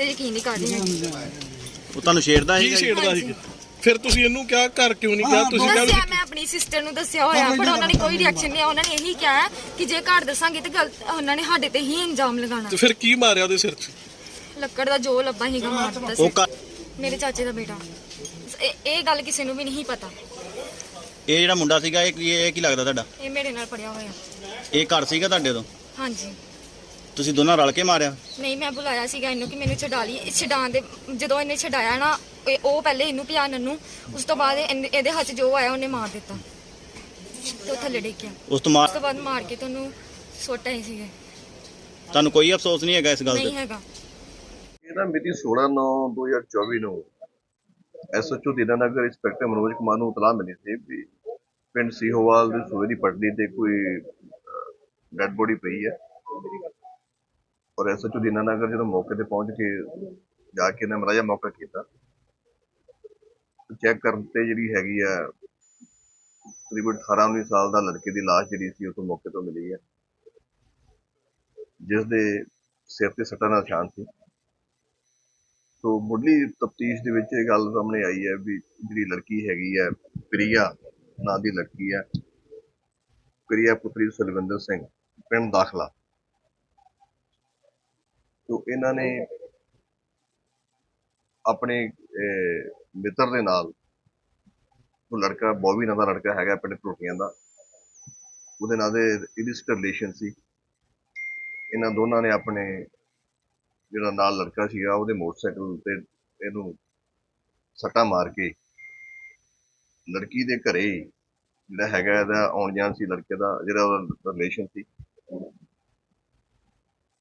ਤੇ ਯਕੀਨ ਨਹੀਂ ਕਰ ਰਹੀ ਹੈਗੀ। ਉਹ ਤੁਹਾਨੂੰ ਛੇੜਦਾ ਕੀ ਸੀ ਛੇੜਦਾ ਸੀ? ਫਿਰ ਤੁਸੀਂ ਇਹਨੂੰ ਕਿਹਾ ਘਰ ਕਿਉਂ ਨਹੀਂ ਗਿਆ ਤੁਸੀਂ ਕਿਹਾ ਵੀ ਮੈਂ ਆਪਣੀ ਸਿਸਟਰ ਨੂੰ ਦੱਸਿਆ ਹੋਇਆ ਪਰ ਉਹਨਾਂ ਨੇ ਕੋਈ ਰਿਐਕਸ਼ਨ ਨਹੀਂ ਉਹਨਾਂ ਨੇ ਇਹੀ ਕਿਹਾ ਕਿ ਜੇ ਘਰ ਦੱਸਾਂਗੇ ਤੇ ਗਲਤ ਉਹਨਾਂ ਨੇ ਸਾਡੇ ਤੇ ਹੀ ਇਲਜ਼ਾਮ ਲਗਾਉਣਾ। ਤੇ ਫਿਰ ਕੀ ਮਾਰਿਆ ਉਹਦੇ ਸਿਰ 'ਚ? ਲੱਕੜ ਦਾ ਜੋ ਲੱਭਾ ਹੀਗਾ ਮਾਰ ਦਿੱਤਾ ਸੀ। ਉਹ ਘਰ- ਮੇਰੇ ਚਾਚੇ ਦਾ ਬੇਟਾ। ਇਹ ਇਹ ਗੱਲ ਕਿਸੇ ਨੂੰ ਵੀ ਨਹੀਂ ਪਤਾ। ਇਹ ਜਿਹੜਾ ਮੁੰਡਾ ਸੀਗਾ ਇਹ ਕੀ ਇਹ ਕੀ ਲੱਗਦਾ ਤੁਹਾਡਾ? ਇਹ ਮੇਰੇ ਨਾਲ ਪੜਿਆ ਹੋਇਆ। ਇਹ ਘਰ ਸੀਗਾ ਤੁਹਾਡੇ ਤੋਂ ਹਾਂਜੀ। ਤੁਸੀਂ ਦੋਨਾਂ ਰਲ ਕੇ ਮਾਰਿਆ? ਨਹੀਂ ਮੈਂ ਬੁਲਾਇਆ ਸੀਗਾ ਇਹਨੂੰ ਕਿ ਮੈਨੂੰ ਛਡਾ ਲਈ। ਇਹ ਛਡਾਉਣ ਦੇ ਜਦੋਂ ਇਹਨੇ ਛਡਾਇਆ ਨਾ ਇਹ- ਉਹ ਪਹਿਲੇ ਇਹਨੂੰ ਪਿਆ ਨੰਨੂ। ਉਸ ਤੋਂ ਬਾਅਦ ਇਹਨੇ- ਇਹਦੇ ਹੱਥ 'ਚ ਜੋ ਆਇਆ ਉਹਨੇ ਮਾਰ ਦਿੱਤਾ। ਤੇ ਉਹ ਥੱਲੇ ਡਿੱਗਿਆ ਉਸ ਤੋਂ ਮਾਰ ਉਸ ਤੋਂ ਬਾਅਦ ਮਾਰ ਕੇ ਤੁਹਾਨੂੰ ਸੁੱਟ ਆਏ ਸੀਗੇ। ਤੁਹਾਨੂੰ ਕੋਈ ਅਫਸੋਸ ਨਹੀਂ ਹੈਗਾ ਇਸ ਗੱਲ ਨਹੀਂ ਤੇ ਹੈਗਾ ਇਹ ਨਾ ਮਿਤੀ 16/9/2024 ਨੂੰ ਐਸਐਚਓ ਦੀਨਾਨਗਰ ਇੰਸਪੈਕਟਰ ਮਨੋਜ ਕੁਮਾਰ ਨੂੰ ਇਤਲਾਹ ਮਿਲੀ ਸੀ ਵੀ ਪਿੰਡ ਸੀਹੋਵਾਲ ਦੇ ਸੂਏ ਦੀ ਪਟੜੀ ਤੇ ਕੋਈ ਡੈੱਡ ਬੋਡੀ ਪਈ ਹੈ। ਔਰ ਐਸਐਚਓ ਦੀਨਾਨਗਰ ਜਦੋਂ ਮੌਕੇ ਤੇ ਪਹੁੰਚ ਕੇ ਜਾ ਕੇ ਇਹਨਾਂ ਮਰਾਜਾ ਮੌਕਾ ਕੀਤਾ ਚੈੱਕ ਕਰਨ ਤੇ ਜਿਹੜੀ ਹੈਗੀ ਆ, ਤਕਰੀਬਨ 18 19 ਸਾਲ ਦਾ ਲੜਕੇ ਦੀ ਲਾਸ਼ ਜਿਹੜੀ ਸੀ ਉਹ ਤੋਂ ਮੌਕੇ ਤੋਂ ਮਿਲੀ ਹੈ ਜਿਸ ਦੇ ਸਿਰ ਤੇ ਸੱਟਾਂ ਦਾ ਨਿਸ਼ਾਨ ਸੀ। ਸੋ ਮੁੱਢਲੀ ਤਫਤੀਸ਼ ਦੇ ਵਿੱਚ ਇਹ ਗੱਲ ਸਾਹਮਣੇ ਆਈ ਹੈ ਵੀ ਜਿਹੜੀ ਲੜਕੀ ਹੈਗੀ ਹੈ ਪ੍ਰਿਆ ਨਾਂ ਦੀ ਲੜਕੀ ਹੈ ਪ੍ਰਿਆ ਪੁੱਤਰੀ ਸੁਲਵਿੰਦਰ ਸਿੰਘ, ਪਿੰਡ ਦਾਖਲਾ। ਤੋ ਇਹਨਾਂ ਨੇ ਆਪਣੇ ਮਿੱਤਰ ਦੇ ਨਾਲ ਉਹ ਲੜਕਾ, ਬੋਬੀ ਨਾਂ ਦਾ ਲੜਕਾ ਹੈਗਾ ਪਿੰਡ ਟੋਟੀਆਂ ਦਾ, ਉਹਦੇ ਨਾਲ ਦੇ ਇਲਿਸਟ ਰਿਲੇਸ਼ਨ ਸੀ। ਇਹਨਾਂ ਦੋਨਾਂ ਨੇ ਆਪਣੇ ਜਿਹੜਾ ਨਾਲ ਲੜਕਾ ਸੀਗਾ, ਉਹਦੇ ਮੋਟਰਸਾਈਕਲ ਤੇ ਇਹਨੂੰ ਸੱਟਾ ਮਾਰ ਕੇ ਲੜਕੀ ਦੇ ਘਰੇ ਜਿਹੜਾ ਹੈਗਾ ਇਹਦਾ ਆਉਣ ਜਾਣ ਸੀ, ਲੜਕੇ ਦਾ ਜਿਹੜਾ ਉਹਦਾ ਰਿਲੇਸ਼ਨ ਸੀ।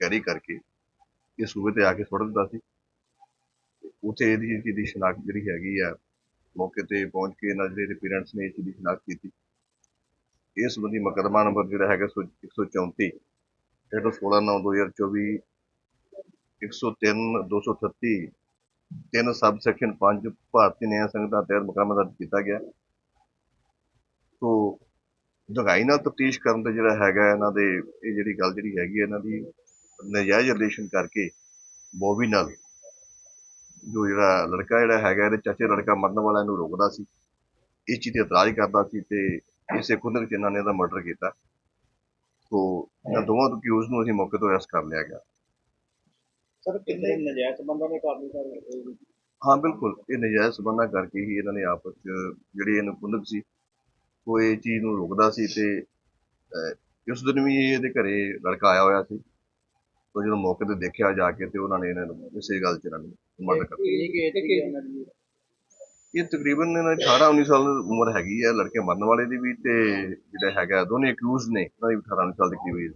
ਕੈਰੀ ਕਰਕੇ ਇਹ ਸੂਬੇ ਤੇ ਆ ਕੇ ਸੁੱਟ ਦਿੱਤਾ ਸੀ। ਉੱਥੇ ਇਹਦੀ ਚੀਜ਼ ਦੀ ਸ਼ਨਾਖਤ ਜਿਹੜੀ ਹੈਗੀ ਆ, ਮੌਕੇ ਤੇ ਪਹੁੰਚ ਕੇ ਇਹਨਾਂ ਦੇ ਪੇਰੈਂਟਸ ਨੇ ਇਸ ਚੀਜ਼ ਦੀ ਸ਼ਨਾਖਤ ਕੀਤੀ। ਇਸ ਸੰਬੰਧੀ ਮੁਕੱਦਮਾ ਨੰਬਰ ਜਿਹੜਾ ਹੈਗਾ ਸੌ- 134 ਜਿਹੜਾ 16 9 2024 103 238 ਤਿੰਨ ਸਬ ਸੈਕਸ਼ਨ 5 ਭਾਰਤੀ ਨਿਆਂ ਸੰਹਿਤਾ ਤਹਿਤ ਮੁਕੱਦਮਾ ਦਰਜ ਕੀਤਾ ਗਿਆ। ਸੋ ਦਗਾਈ ਨਾਲ ਤਫਤੀਸ਼ ਕਰਨ ਤੇ ਜਿਹੜਾ ਹੈਗਾ, ਇਹਨਾਂ ਦੇ, ਇਹ ਜਿਹੜੀ ਗੱਲ ਜਿਹੜੀ ਹੈਗੀ ਹੈ ਇਹਨਾਂ ਦੀ ਨਜਾਇਜ਼ ਰਿਲੇਸ਼ਨ ਕਰਕੇ ਬੋਬੀ ਨਾਲ ਜੋ ਜਿਹੜਾ ਲੜਕਾ ਜਿਹੜਾ ਹੈਗਾ ਇਹਦੇ ਚਾਚੇ ਲੜਕਾ ਮਰਨ ਵਾਲਾ ਇਹਨੂੰ ਰੋਕਦਾ ਸੀ। ਇਸ ਚੀਜ਼ ਤੇ ਇਤਰਾਜ਼ ਕਰਦਾ ਸੀ ਤੇ ਇਸੇ ਖੁੰਦਕ ਚ ਇਹਨਾਂ ਨੇ ਇਹਦਾ ਮਰਡਰ ਕੀਤਾ। ਸੋ ਇਹਨਾਂ ਦੋਵਾਂ ਤੋਂ ਅਕਿਊਜ਼ ਨੂੰ ਅਸੀਂ ਮੌਕੇ ਤੋਂ ਅਰੈਸਟ ਕਰ ਲਿਆ ਗਿਆ। ਸਰ ਕਿੰਨੇ ਨਜਾਇਜ਼ ਸੰਬੰਧਾਂ ਦੇ ਕਾਰਨ ਸਰ ਹਾਂ ਬਿਲਕੁਲ। ਇਹ ਨਜਾਇਜ਼ ਸਬੰਧਾਂ ਕਰਕੇ ਹੀ ਇਹਨਾਂ ਨੇ ਆਪਸ ਚ ਜਿਹੜੀ ਇਹਨੂੰ ਕੁੰਦਕ ਸੀ ਉਹ ਇਹ ਚੀਜ਼ ਨੂੰ ਰੋਕਦਾ ਸੀ ਤੇ ਉਸ ਦਿਨ ਵੀ ਇਹਦੇ ਘਰੇ ਲੜਕਾ ਆਇਆ ਹੋਇਆ ਸੀ। ਤੋਂ ਜਦੋਂ ਮੌਕੇ ਤੇ ਦੇਖਿਆ ਜਾ ਕੇ ਤੇ ਉਹਨਾਂ ਨੇ ਇਹਨਾਂ ਨੂੰ ਇਸੇ ਗੱਲ 'ਚ ਇਹਨਾਂ ਨੂੰ ਮਰਡਰ ਕਰ ਦਿੱਤਾ ਇਹ ਕਿ ਤਕਰੀਬਨ ਇਹਨਾਂ ਦੀ 18 19 ਸਾਲ ਉਮਰ ਹੈਗੀ ਹੈ ਲੜਕੇ ਮਰਨ ਵਾਲੇ ਦੀ ਵੀ ਤੇ ਜਿਹੜਾ ਹੈਗਾ ਦੋਨੇ ਅਕਿਊਜ਼ ਨੇ। ਉਹਨਾਂ ਦੀ ਵੀ 18 19 ਸਾਲ ਦੀ ਕਰੀਬ age